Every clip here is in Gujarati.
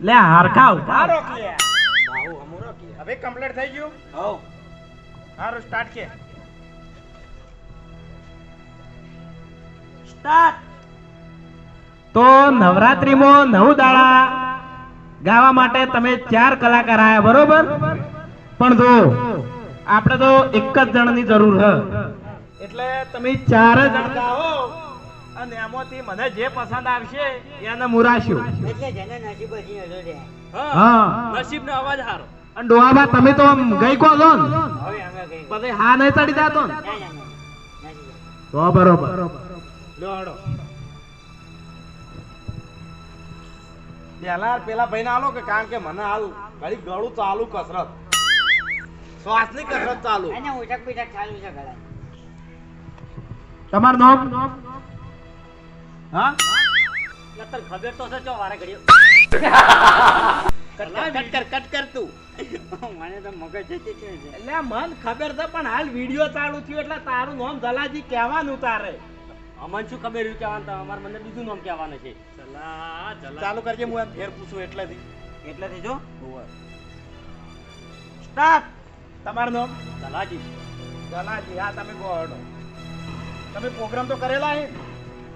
લે હારખા ઊભા રોક લે. બાહુ રોકી હવે કમ્પ્લીટ થઈ ગયું? હો હારો સ્ટાર્ટ કે. સ્ટાર્ટ તો નવરાત્રીમાં નવ દાડા ગાવા માટે તમે ચાર કલાકાર આયા બરોબર? પણ જો આપણે તો એક જ જણની જરૂર હ. એટલે તમે ચાર જણ ગાઓ અને એમાંથી મને જે પસંદ આવશે એને મુરાશું. એટલે જેને નસીબ હજી નતો રે હા નસીબનો અવાજ હારો. અને ડોહાબા તમે તો આમ ગઈ કો છો? ને હવે અમે કઈ પછી હા નહીં ચડી જાતો ને? ના ના ના. તો બરોબર. લોડો પેલા પેલા ભાઈને આલો કે કારણ કે મને હાલ ઘડી ગળું ચાલુ કસરત. શ્વાસની કસરત ચાલુ. એને ઉઠક બીઠક ચાલુ છે ઘડા તમારું નામ? હા? તને ખબર તો છે જો વારે ઘડીઓ કટ કર કટ કર તું. મને તો મગજ જતી છે. એટલે મન ખબર છે પણ હાલ વિડિયો ચાલુ થયો એટલે તારું નામ જલાજી કહેવાનું તારે. અમન શું ખબર રહ્યું કહેવાનું? તો અમારે મને બીજું નામ કહેવાનું છે. ચલા ચલા ચાલુ કરજે હું એમ ફેર પૂછું એટલેથી. એટલેથી જો? સ્ટાર્ટ. તમારું નામ? દલાજી દલાજી હા તમે હડો તમે પ્રોગ્રામ તો કરેલા હે?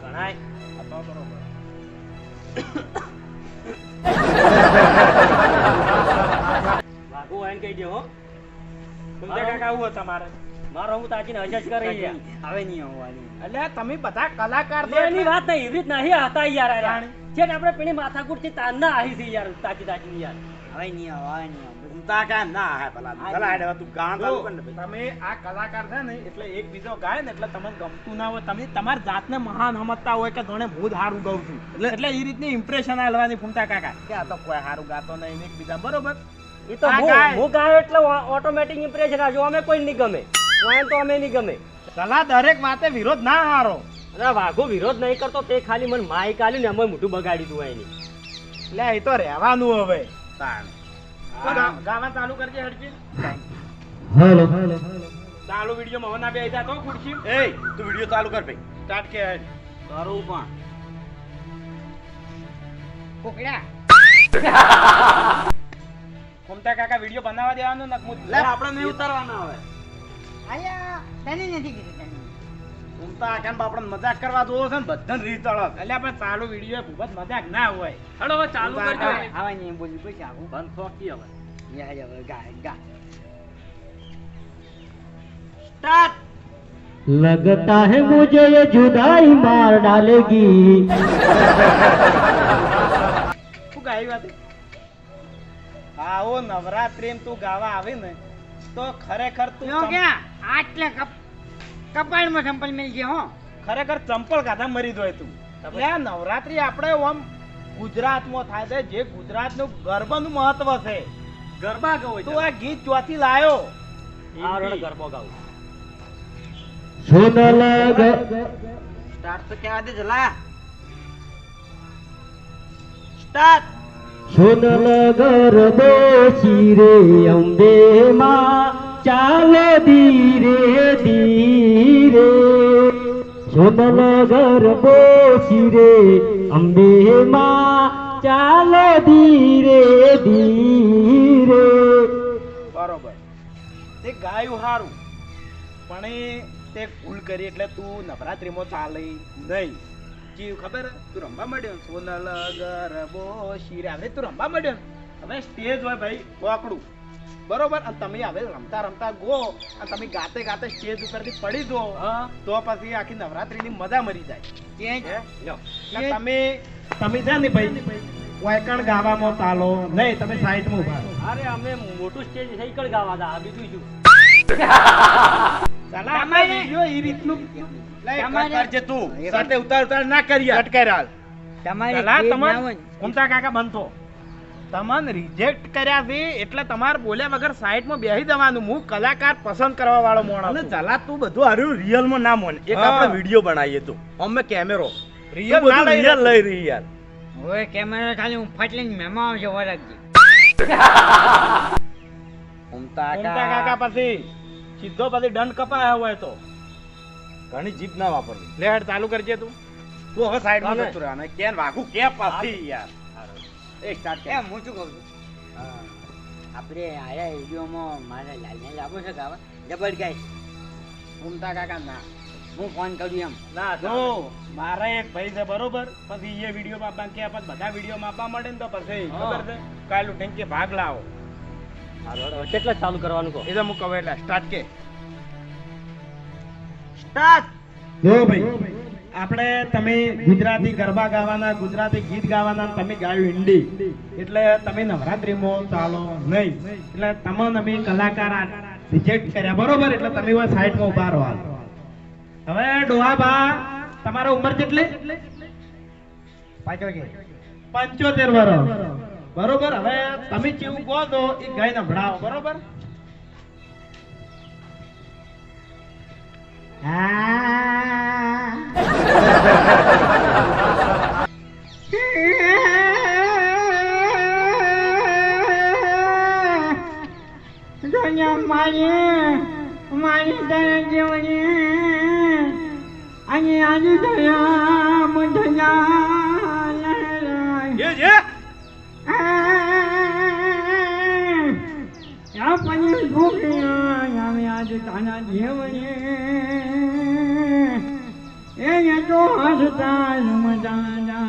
ગણાય હા, તો બરોબર. વાઘુ આઈને કહી દે હો. સુંદર કાકા આવું તમારે. મારો હું તાકીને હજ કરી હવે નહીં આવવાની એટલે તમે બધા કલાકાર એની વાત નહીં એવી જ નહીં હતા યાર. છે આપણે પેલી માથાકૂટથી તાંના આહી છે યાર તાજી તાજી યાર. હવે નહીં આવ હવે નહીં આવ ઊંધા ના હે પેલા હા, હેડે તું ગાન ચાલુ કર ને તમે આ કલાકાર છે ને એટલે એક બીજો ગાય ને એટલે તમને ગમતું ના હોય. તમે તમારી જાતને મહાન સમજતા હોય કે જોણે હું હારું ગાઉં છું. એટલે એટલે એ રીતની ઇમ્પ્રેશન આલવાની ફૂમતા કાકા. કે આ તો કોઈ હારું ગાતો નહીં ને એકબીજા બરોબર? એ તો હું ગાયો એટલે ઓટોમેટિક ઇમ્પ્રેશન આવજો અમે કોઈ નહીં ગમે. વાયન તો અમે નહીં ગમે. સલાહ દરેક વાતે વિરોધ ના હારો. અરે વાઘો વિરોધ નહીં કરતો તે ખાલી મને માઈક આલ્યું ને અમે મોઢું બગાડી દઉં એની એટલે એ તો રહેવાનું હવે. તાણ. તો ગાવા ચાલુ કરજે હરજી ચાલુ વીડિયો માં ના બે આઈ જા તો ખુરશી. એ તું વિડિયો ચાલુ કર ભાઈ. સ્ટાર્ટ કે હેડ. કરું પણ. કોકડા કોમતા કાકા વીડિયો બનાવવા દેવાનો ને હું લે, આપણે નહીં ઉતારવાના હવે. આયા તને નથી કીધું તને ઊંધા કાન બાપડા મજાક કરવા જોવો છે ને બધાને રીત ચડક એટલે આપણે ચાલુ વિડીયો ભૂપત મજાક ના હોય હલો હવે ચાલુ કરજો હવે હવે નહીં બોલી પછી આવું બંધ ફોકી હવે યા યા હવે ગા ગા સ્ટાર્ટ लगता है मुझे ये जुदाई मार डालेगी શું ગાઈ વાત આવો નવરાત્રી તું ગાવા આવે ને તો ખરેખર તું યો ચંપ- ક્યાં આટલે કપ કપાળમાં ચંપલ મેલ ગયા હો. ખરેખર ચંપલ કાઢા મરી દોય તું. એટલે નવરાત્રી આપણે ઓમ ગુજરાતમાં થાય છે જે ગુજરાતનું ગરબાનું મહત્વ છે. ગરબા ગાવ તું આ ગીત ચોથી લાયો? આવરણ ગરબો ગાવ. સોના લાગ સ્ટાર્ટ તો કેવા દે જલા? સ્ટાર્ટ. સોનલ ગરબો ચીરે અંબે માં ચાલે ધીરે ધીરે. શોધલ ગરબો શિરે અંબે માં ચાલે ધીરે ધીરે. બરોબર. તે ગાયું હારું. પણ એ તે ભૂલ કરી એટલે તું નવરાત્રીમાં ચાલે નહીં. જીવ ખબર? તું રમવા માંડ્યો સોનલ ગરબો શિરા હવે તું રમવા માંડ્યો હવે સ્ટેજ હોય ભાઈ કોકડું બરોબર? અને તમે હવે રમતા રમતા ગો અને તમે ગાતે ગાતે સ્ટેજ ઉપરથી પડી દો તો પછી આખી નવરાત્રીની મજા મરી જાય. તમે તમે છે ને ભાઈ વાયકણ ગાવામાં તાલો નહીં તમે સાઈડમાં ઊભા અરે અમે મોટું સ્ટેજ થઈ કળ ગાવા દા આ બીજું શું? વીડિયો રીતનું લે, તમારે- કટ કરજે તું. સાથે ઉતાર ઉતાર ના કરીએ કટ કર હાલ તમારે કાકા બનતો તમને રિજેક્ટ કર્યા છે એટલે તમારે બોલ્યા વગર સાઈડમાં બેસી દેવાનું હું કલાકાર પસંદ કરવા વાળો અને જલા તું બધું હારું રિયલમાં ના મોન એક આપણે વીડિયો બનાવીએ તું. અમે કેમેરો રિયલ ના બધું લઈ રહી યાર. ઓય કેમેરા ખાલી હું ફટલીને મહેમાન આવજો વરગજી ઉમતા કાકા. પછી સીધો પછી દંડ કપાયા હોય તો. ઘણી જીભ ના વાપરવી. લેડ ચાલુ કરજે તું. તું હવે સાઈડમાં રહે. અને કેન વાગું કે પાછી યાર? એ સ્ટાર્ટ એ હું શું કહું છું? આપણે આયા વિડીયોમાં મારે લાલને લાવો છે ગાવા જબરજસ્ત ઘૂમતા કાકા ના. હું ફોન કરું એમ. ના જો મારા એક ભાઈ છે બરોબર? પછી એ વીડિયો માં આપવા કે આપણે બધા વીડિયો માં આપવા મળે ને તો પછી. ખબર છે? કાલુ ઠેંકે ભાગ લાવો. કેટલા ચાલુ કરવાનું કહો? એ તો હું કહું એટલે સ્ટાર્ટ કે. સ્ટાર્ટ જો ભાઈ. આપણે તમે ગુજરાતી ગરબા ગાવાના, ગુજરાતી ગીત ગાવાના તમે ગાયું હિન્દી એટલે તમે નવરાત્રીમાં ચાલો નહીં. એટલે તમને અમે કલાકાર રિજેક્ટ કર્યા. બરોબર? એટલે તમે હવે સાઈડમાં ઊભા રહો હવે ડોહાબા તમારો ઉંમર કેટલી? પંચોતેર વર્ષ બરોબર? હવે તમે જેવું કહો તો એ ગાય નભડાવો. બરોબર? દુનિયા મારી મારી તને જીવની અને આજે દયા મુઠયા એ જે આપણી છોકરીઓ અમે આજે તાના એને તો હસતા મજા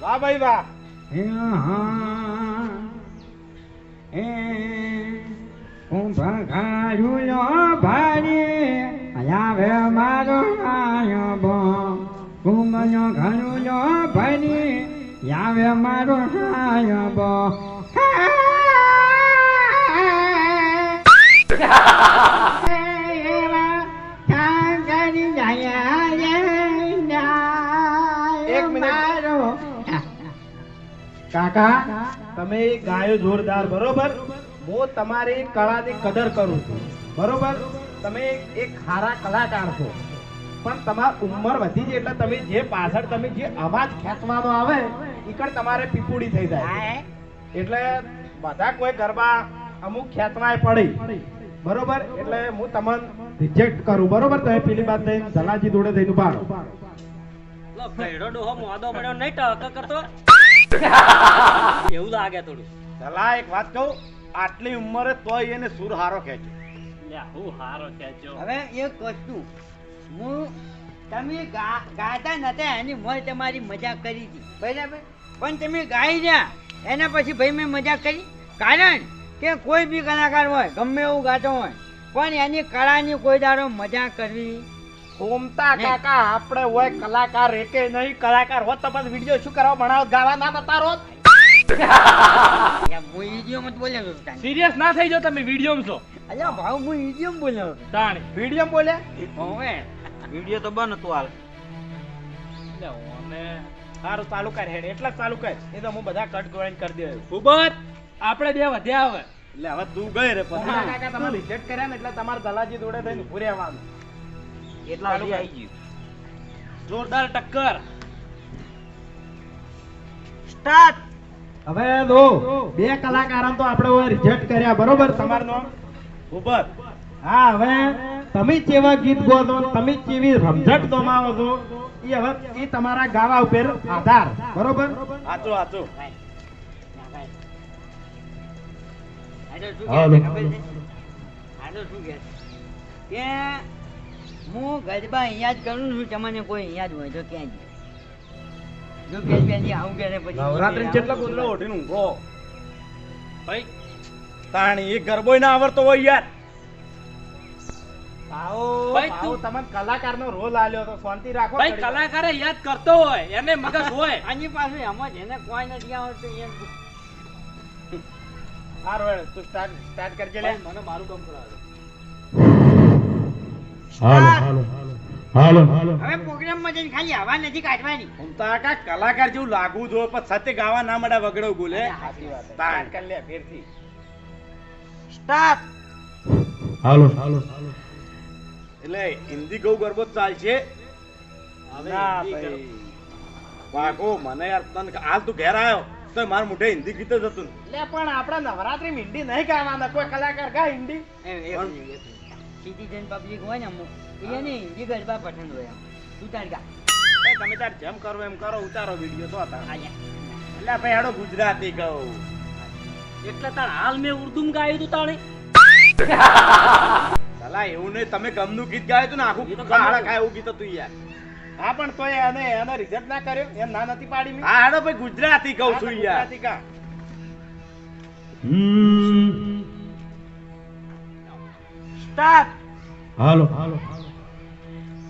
વાહ ભાઈ વાહ. હું ભગાડુલો ભારી. આવે મારો આયબો કુંભનો ઘણુલો ભરી. આવે મારો સાયબો એક કાકા તમે ગાયો જોરદાર બરોબર? હું તમારી કળાની કદર કરું છું બરોબર? તમે એક ખારા કલાકાર છો. પણ તમારી ઉંમર વધી છે એટલે તમે જે પાછળ તમે જે અવાજ ખેંચવાનો આવે ઈકડ તમારે પીપુડી થઈ જાય એટલે બધા કોઈ ગરબા અમુક ખેંચવાય પડી બરોબર? એટલે હું તમને રિજેક્ટ કરું બરોબર? તમે પેલી વાત થઈને જલાજી જોડે થઈને લો, ભેડો ડોહો મોદો પડ્યો નહીં ટક કરતો. એવું લાગે થોડું. ચલા એક વાત કહું આટલી ઉંમરે તોય એને સુર હારો ખેંચે હું હારો ખેંચ્યો હવે એક વસ્તુ. હું તમે ગાતા નતા એની મોય તમારી મજાક કરી હતી. બરાબર. પણ તમે ગાઈ રહ્યા એના પછી ભાઈ મેં મજાક કરી. કારણ કે કોઈ બી કલાકાર હોય ગમે એવું ગાતો હોય પણ એની કળાની કોઈ દાડો મજાક કરવી ઘૂમતા કાકા આપણે હોય કલાકાર એકે નહીં કલાકાર હોત તો પછી વીડિયો શું કરવા ભણાવો ગાવા ના થતા રોત હતો. સિરિયસ ના થઈ જાવ તમે વીડિયો છો. અલ્યા ભાવ હું idiom બોલ્યો તાણ તાણી વીડિયો બોલે? હવે. વીડિયો તો બન તું હાલ. સારું ચાલુ કર હેડ એટલા જ ચાલુ કર. એ તો હું બધા કટ ગોળાઈને કરી દે ભૂપત આપણે બે વધ્યા હવે. એટલે હવે તું ગઈ રે પછી. કાકા તમે રિજેક્ટ કર્યા ને એટલે તમારે દલાજી જોડે થઈને પૂરે રહેવાનું. એટલા સુધી આવી ગયું. જોરદાર ટક્કર. સ્ટાર્ટ. હવે દો બે કલાકારો તો આપણે રિજેક્ટ કર્યા બરોબર તમારું નામ ઉપર હા હવે તમે જેવા ગીત ગો છો તમે જેવી રમઝટ દોમાવો છો એ હવે એ તમારા ગાવા ઉપર આધાર બરોબર? સાચું સાચું હા શું? કે હું ગરબા અહીંયા જ કરું છું તમને કોઈ અહીંયા જ હોય તો ક્યાં જ કે આવું કરે પછી નવરાત્રી કેટલા કુદરો ઓઢીને ઊંઘો? ભાઈ તાણી એ ગરબોય ના આવડતો હોય યાર. આવો ભાઈ, તું- તમને કલાકારનો રોલ આલ્યો તો શાંતિ રાખો ભાઈ કલાકારે યાદ કરતો હોય એને મગજ હોય. આની પાસે એમાં એને કોઈ નથી આવડતું એમ. હારું તું સ્ટાર્ટ સ્ટાર્ટ કરજે લે. મને મારું કામ કરાવે હવે પ્રોગ્રામમાં જઈને ખાલી હવા નથી કાઢવાની. હું તો આ કાંઈક કલાકાર જેવું લાગવું જોઈએ પણ સાથે ગાવા ના મળે વગડો બોલે. સાચી વાત છે. સ્ટાર્ટ કર લે ફેરથી. સ્ટાર્ટ. હાલો. હાલો એટલે હિન્દી ગૌ ગરબો ચાલશે? હવે ના ભાઈ. વાગો મને યાર તન હાલ તું ઘેર આવ્યો તો મારા મોઢે હિન્દી ગીત જ હતું. એટલે પણ આપણે નવરાત્રી હિન્દી નહીં ગાવાના. કોઈ કલાકાર ગા હિન્દી? સિટીઝન પબ્લિક હોય ને અમુક એને હિન્દી ગરબા પઠન હોય. તું તાર ગા તમે તાર જેમ કરો એમ કરો ઉતારો વીડિયો તો હતા એટલે ભાઈ હેડો ગુજરાતી ગયો એટલે તાર હાલ મેં ઉર્દુમાં ગાયું તું તાણે. સલા એવું નહીં તમે ગમનું ગીત ગાયું તું ને આખું એ ખાડા ખાય એવું ગીત હતું યાર. હા પણ તોય એને એને રિઝલ્ટ ના કર્યો. એમ ના નથી પાડી મેં. હા હેડો ભાઈ ગુજરાતી કહું છું યાર. ગુજરાતી કા સ્ટાર્ટ હાલો. હાલો.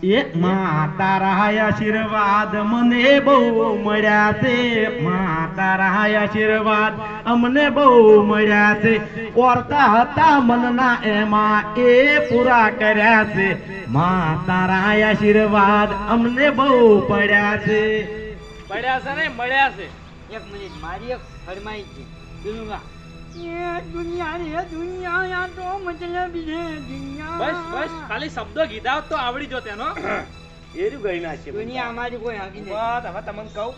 એ માતા રાય આશીર્વાદ મને બહુ મળ્યા છે. માતા રાય આશીર્વાદ અમને બહુ મળ્યા છે. ઓરતા હતા મનના એમાં એ પૂરા કર્યા છે. માતા રાય આશીર્વાદ અમને બહુ પડ્યા છે. પડ્યા છે ને મળ્યા છે. એક મિનિટ મારી એક ફરમાઈ છે. એ દુનિયા રે દુનિયા યા તો મતલબ છે દુનિયા બસ બસ ખાલી શબ્દો કીધા તો આવડી જો તેનો એ ગઈ ના છે દુનિયા અમારી કોઈ હાકી નથી બસ હવે તમને કહું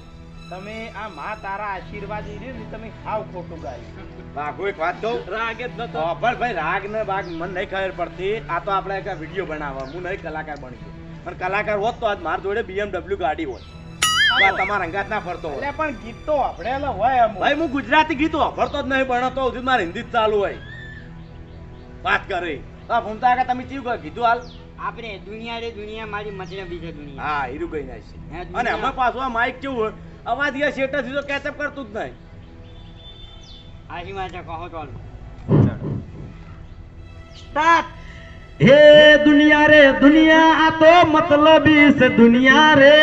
તમે આ મા તારા આશીર્વાદ રહ્યું ને તમે ખાવ ખોટું ગાય. બાઘો એક વાત કહું. રાગ જ નતો. ભાઈ રાગ ને બાગ મને નહીં ખબર પડતી. આ તો આપણે એક વીડિયો બનાવવા હું નહીં કલાકાર બની ગયો પણ કલાકાર હોત તો આજ મારા જોડે BMW ગાડી હોય તમારા અંગાત ના ફરતો હોય. એટલે પણ ગીત તો આપડે હોય. ભાઈ હું ગુજરાતી ગીતો વાપરતો જ નહીં ભણતો સુધી મારે હિન્દી જ ચાલુ હોય. વાત કરે. આ ભૂમતા કાકા તમે ચીવ કીધું હાલ? આપણે દુનિયા રે દુનિયા મારી મતલબી છે દુનિયા. હા હીરુ ગઈ ના છે અને અમે પાછું આ માઇક કેવું હોય? અવાજ ગયા શેટા થી તો કેચઅપ કરતું જ નહીં. આજી માતા કહો તો સ્ટાર્ટ હે દુનિયા રે દુનિયા આ તો મતલબી છે દુનિયા રે.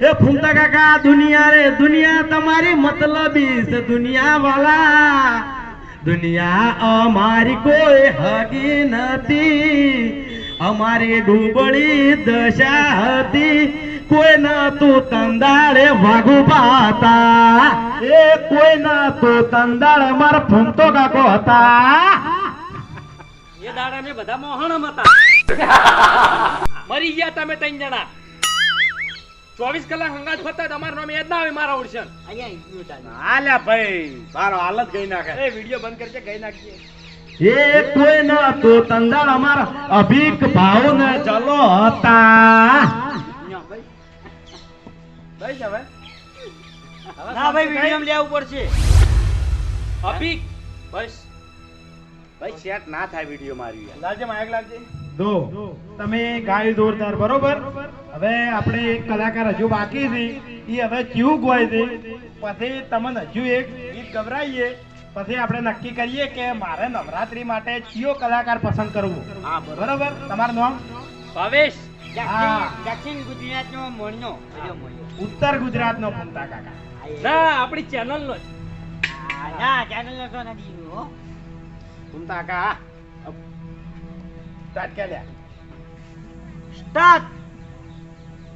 એ ફૂમતા કાકા દુનિયા રે દુનિયા તમારી મતલબી છે દુનિયા વાલા દુનિયા અમારી કોઈ હગી નથી. અમારી ડૂબળી દશા હતી. કોઈ ના તું તંદાળે વાઘુ પાતા. એ કોઈ ના તું તંદાળે મારા ફૂમતો કાકો હતા. એ દાડા ને બધા મોહણમ હતા. મરી ગયા તમે ત્રણ જણા. ચોવીસ કલાક હંગાત ફરતા તમારું નામ યાદ ના આવે મારા ઓડિશન હાલ્યા ભાઈ મારો હાલત ગઈ નાખે. એ વીડિયો બંધ કરજે ગઈ નાખજે એ કોઈ ન તો તંદાળ અમાર અભિક ભાવ ને ચલો હતા ભાઈ. હવે. ના ભાઈ વીડિયો લેવું પડશે. અભિક? બસ. ભાઈ સેટ ના થાય વીડિયો મારી લાજે માયક લાવજે દો. તમે ગાય દોરદાર બરોબર? હવે આપણે એક કલાકાર હજુ બાકી છે. એ હવે ક્યુ ગવાય છે? પછી તમને હજુ એક ગીત ગભરાઈએ. પછી આપણે નક્કી કરીએ કે મારે નવરાત્રી માટે કયો કલાકાર પસંદ કરવો? હા બરોબર. તમારું નામ? ભાવેશ. હા. દક્ષિણ ગુજરાતનો મોરનો. ઉત્તર ગુજરાતનો ફૂમતા કાકા. ના આપણી ચેનલ નો આ ના ચેનલ નો નથી હો ભૂમતા કાકા. સ્ટાર્ટ કે લ્યા સ્ટાર્ટ!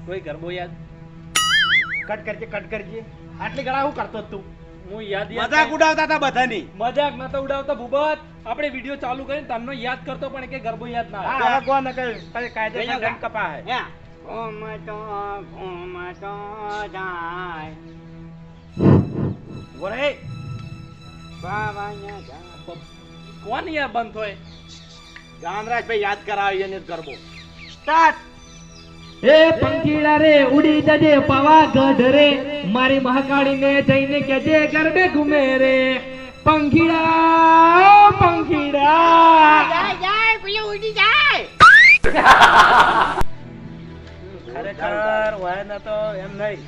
કોઈ ગરબો યાદ? કટ કરજે કટ કરજે. આટલી ગળા હું કરતો તું. હું યાદ યાદ મજાક ઉડાવતા હતા બધાની. મજાક ના તો ઉડાવતા ભૂબત. આપણે વિડિયો ચાલુ કરીને તમને યાદ કરતો પણ કે ગરબો યાદ ના આવે. હા કોણ નકર કઈ કાયદેસર ગયો કપા હે ઘૂમતો ઘૂમતો જાય. બોલે બાવાના જા- કોણ યાર બંધ હોય? ગામરાજભાઈ યાદ કરાવી એને ગરબો. સ્ટાર્ટ. એ પંખીડા રે ઉડી જજે પાવાગઢ રે. મારી મહાકાળી ને જઈને કેજે ગરબે ઘૂમે રે. પંખીડા પંખીડા. જાય જાય પેલો ઉડી જાય. ખરેખર હોય ને તો એમ નહીં.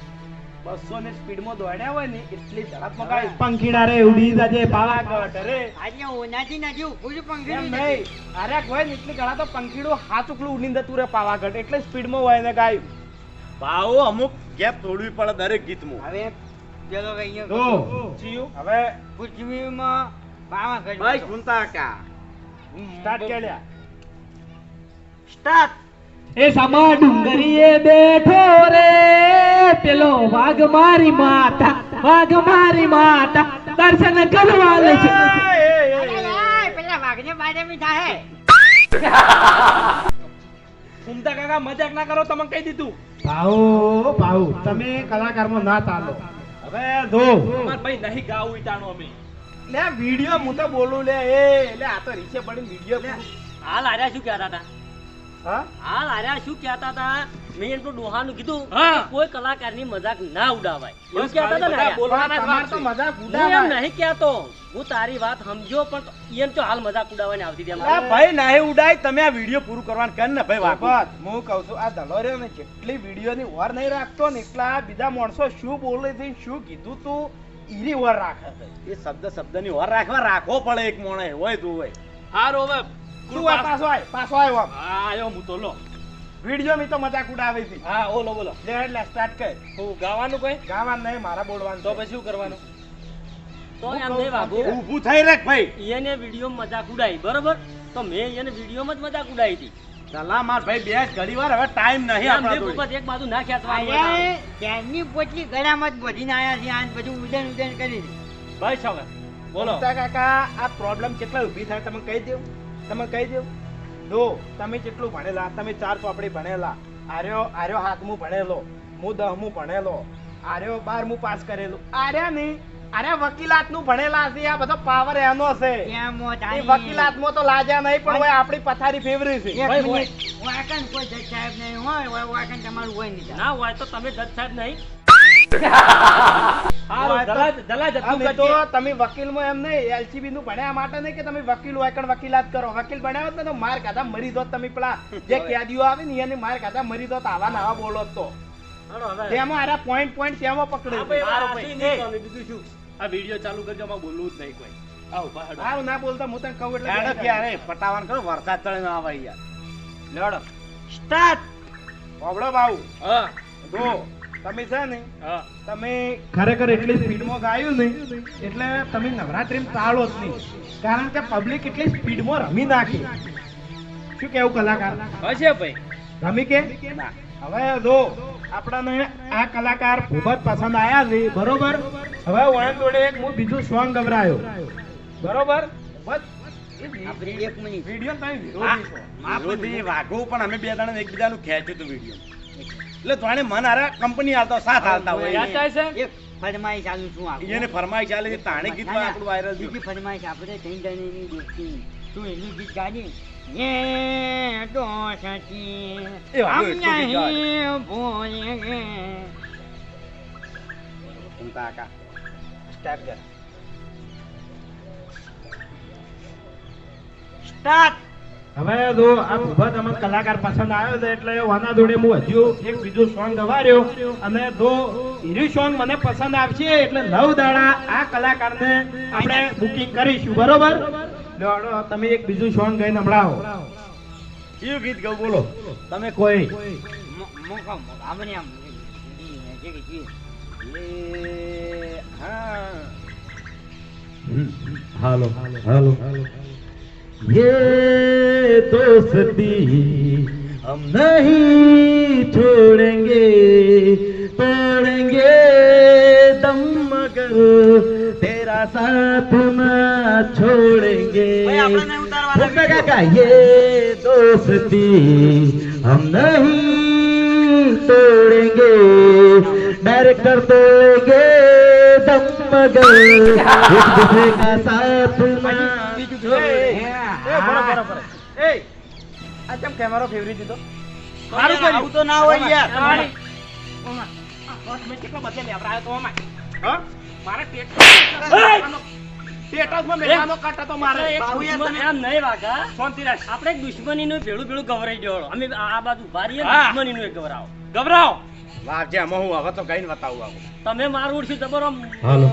બસો ની સ્પીડમાં દોડ્યા હોય ને એટલી ઝડપમાં ગાય પંખીડા રે ઉડી જજે પાવાગઢ રે આજે ઓનાથી નથી ઉભું છું એમ પંખી નહીં. અરે હોય ને એટલી ગળા તો પંખીડું હાથ ઉકલું ઉડીને જતું રે પાવાગઢ એટલે સ્પીડમાં હોય ને ગાયું ભાવો અમુક ગેપ થોડવી પડે દરેક ગીતમાં. હવે પેલો કઈ તો. જીવ હવે પૃથ્વીમાં પાવાગઢ ભાઈ સુનતા કા? સ્ટાર્ટ કે સ્ટાર્ટ. એ સમા ડુંગરીએ બેઠો રે. પેલો વાઘ મારી માતા વાઘ મારી માતા દર્શન કરવા લે છે. પેલા વાઘને બારે મીઠા હે. ફૂમતા કાકા મજાક ના કરો તમને કહી દીધું. ભાઉ ભાઉ તમે કલાકારમાં ના ચાલો. હવે દો અમાર ભાઈ નહીં ગાવું ઈટાણો અમે. લે વિડિયો હું તો બોલું લે એ લે આ તો રીચે પડીને વિડિયો હાલ આર્યા શું કહેતા હતા હાલ આર્યા શું કહેતા હતા? મેં એમ તો ડોહાનું કીધું કોઈ કલાકારની મજાક ના ઉડાવાય. એવું કહેતા હતા ને. મજાક ઉડાવાય એમ નહીં કહેતો. હું તારી વાત સમજ્યો પણ એમ તો હાલ મજાક ઉડાવવાની આવતી હતી ભાઈ નાહે ઉડાય તમે આ વીડિયો પૂરું કરવાનું કર ને ભાઈ બાપત, હું કહું છું આ દલો રહ્યો ને જેટલી વિડીયોની વાર નહીં રાખતો ને એટલા બીજા માણસો શું બોલે છે શું કીધું તું ઈરી વાર રાખે એ શબ્દ શબ્દની વાર રાખવા રાખવો પડે એક મોણે હોય તું હોય. હારું હવે તું આ પાછો આય પાછો આવ્યો આમ. હા આયો હું તો લો. વીડિયો મી તો મજાક ઉડાવી હતી. હા ઓલો બોલો. લે એટલે સ્ટાર્ટ કર. હું ગાવાનું કોઈ? ગાવાનું નહીં મારા બોલવાનું તો પછી શું કરવાનું? તો એમ નહીં વાગો. ઊભું થઈ રે ભાઈ. એને વીડિયો મજાક ઉડાઈ બરોબર? તો મેં એને વિડીયોમાં જ મજાક ઉડાઈ હતી. ચલા માર ભાઈ બે ઘડી વાર હવે ટાઈમ નહીં આપણા ઉપર એક બાજુ ના અરે ત્યાંની પોટલી ગળામાં જ બોધીને આયા છે આ બધું ઉડન ઉડન કરી. ભાઈ સાહેબ બોલો. કાકા આ પ્રોબ્લેમ કેટલા ઊભી થાય તમે કહી દેવું તમે કહી દો જો તમે કેટલું ભણેલા તમે ચાર ચોપડી ભણેલા આર્યો આર્યો હાથમું ભણેલો હું દહમું ભણેલો આર્યો બારમું પાસ કરેલું. આર્યા નહીં અરે વકીલાતનું ભણેલા છે આ બધો પાવર એનો છે. વકીલાતમાં તો લાજા નહીં પણ હવે આપણી પથારી ફેવરી છે. કોઈ જજ સાહેબ નહીં હોય તમારું હોય નહીં. ના હોય તો તમે જજ સાહેબ નહીં. હારું તો- જલા જલા જતું અમે તો કરજે. તમે વકીલમાં એમ નહીં એલસીબી નું ભણ્યા માટે નહીં કે તમે વકીલ હોય કણ વકીલાત કરો. વકીલ ભણ્યા હોત ને તો માર ખાધા મરી દોત તમે પેલા. જે કેદીઓ આવે ને એને માર ખાધા મરી દોત આવા ને આવા બોલો તો. તેમાં આરા પોઈન્ટ પોઈન્ટ સેમાં પકડે. આપણે છે. હારું ભાઈ. નહીં તો અમે બીજું શું? આ વીડિયો ચાલુ કરજો આમાં બોલવું જ નહીં કોઈ. આવો ના બોલતા હું તને કહું એટલે ક્યારે પટાવાનું કરો વરસાદ ચડે ના આવે યાર લેવડો સ્ટાર્ટ. ઓબળો બાબુ હા. જો તમે છે ને તમે ખરેખર એટલી સ્પીડમાં ગાયું ને એટલે તમે નવરાત્રી ટાળો જ નહીં. કારણ કે પબ્લિક એટલી સ્પીડમાં રમી નાખી. શું કેવું કલાકાર? હશે ભાઈ. રમી કે? હવે જો આપણને આ કલાકાર ખૂબ જ પસંદ આવ્યા છે બરોબર? હવે વણ જોડે એક હું બીજું સોંગ ગવરાયો બરોબર? બસ. વીડિયો તમે વિરોધી વાઘો પણ અમે બે જણા એકબીજાનું ખેંચ્યું હતું વીડિયો એટલે તોણે મન આરા કંપની હાલતો સાથ હાલતા હોય. એક ફરમાઈશ આલું છું આપણે એને ફરમાઈશ આલે છે તાણે ગીત આપણું વાયરલ બીજી ફરમાઈશ આપણે જઈ જઈને દેખતી તું એનું ગીત ગાજે. એ ડોસટી આમ નહીં ભૂલે ગે તુમતા કા સ્ટાર્ટ કર. સ્ટાર્ટ હવે જો આ ઊભા તમે કલાકાર પસંદ આવ્યો છે એટલે વાના જોડે હું હજુ એક બીજું સોંગ ગવાર્યો અને જો ઈરી સોંગ મને પસંદ આવશે એટલે નવ દાડા આ કલાકારને આપણે બુકિંગ કરીશું બરોબર? તમે એક બીજું સોંગ ગઈને હમણાં કયું ગીત ગયું બોલો. તમે કોઈ. હાલો હાલો હાલો હાલો. ये दोस्ती हम नहीं छोड़ेंगे तोड़ेंगे दम मगर तेरा साथ न छोड़ेंगे। का ये दोस्ती हम नहीं तोड़ेंगे डर कर दम मगर। एक दूसरे का साथ न छोड़ेंगे। એ આ કેમ કેમેરો ફેવરી દીધો સારું કર્યું. આવું તો ના હોય યાર. તમારે- ઓમાં. મેં કેટલો બચે લેવડાયો તો અમાય હા? મારે ટેટ સ્ટેટસમાં મેળવાનો કટ હતો મારે. એક દુશ્મન એમ નહીં વાગા. શાંતિ રાખ. આપણે એક દુશ્મનીનું ભેળું ભેળું ગવરાઈ ગયો અમે આ બાજુ ભારીએ દુશ્મનીનું એક ગવરાવો. ગભરાઓ આમાં હું હવે તો કઈને બતાવું આવું. તમે મારું ઉડશું જબરો હાલો.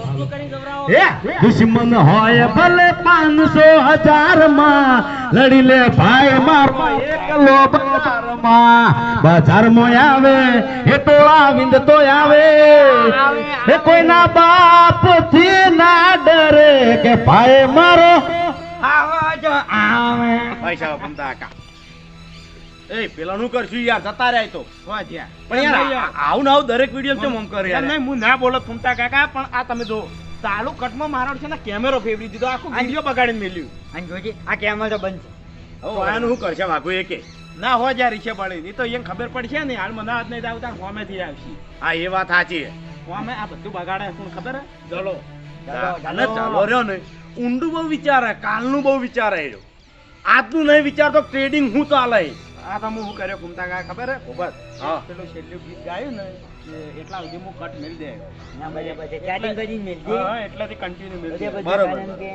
દુશ્મન હોય ભલે પાંચસો હજારમાં લડી લે ભાઈ મારો એકલો બજારમાં બજારમાં આવે એ ટોળા વિંદ તો આવે. એ કોઈના બાપથી ના ડરે કે ભાઈ મારો આવાજ આવે. પૈસા બંધા આકા. એ પેલાનું કરશું યાર જતા રહ્યા તો. પણ યાર આવું આવું દરેક વીડિયો કેમ આમ કરે યાર? નહીં, હું ના બોલો ફૂમતા કાકા પણ આ તમે જો ચાલુ કટમાં મારો છે ને કેમેરો ફેવરી દીધો આખું વીડિયો બગાડીને મેલ્યું. અને જોજે આ કેમેરો બંધ છે. હવે આનું શું કરશે વાઘુ એકે? ના હો જ્યાં રીશે પડે તો એને ખબર પડશે ને હાલ મને નહીં આવતા હોમેથી આવશે. હા એ વાત સાચી હોમે આ બધું બગાડે શું ખબર ચલો. ચાલો રહ્યો ને ઊંડું બહુ વિચારે કાલનું બહુ વિચારે. આજનું નહીં વિચારતો ટ્રેડિંગ હું ચાલે. આ તો હું કર્યો? ઘૂમતા ગયા ખબર હે? ભૂપત હા. પેલું છેલ્લું ગીત ગાયું ને એટલા સુધી હું કટ મેળ દે. ચાર્જિંગ કરીને મેલજે હા એટલાથી કન્ટિન્યુ મેળ દે. બરોબર. કે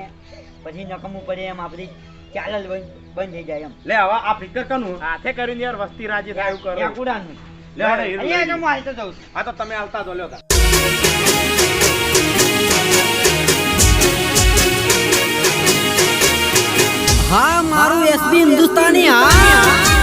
પછી નકમું પડે એમ આપણી ચાલલ બંધ થઈ જાય એમ. લે હવે આ ફિકર કનું હાથે કરીને યાર વસ્તી રાજી થાય કરો. ત્યાં કુડાનું. લે હવે અહીંયા તો હું હાલતો જાઉં હા તો તમે આવતા જો લ્યો હા મારું એસબી હિન્દુસ્તાની હા.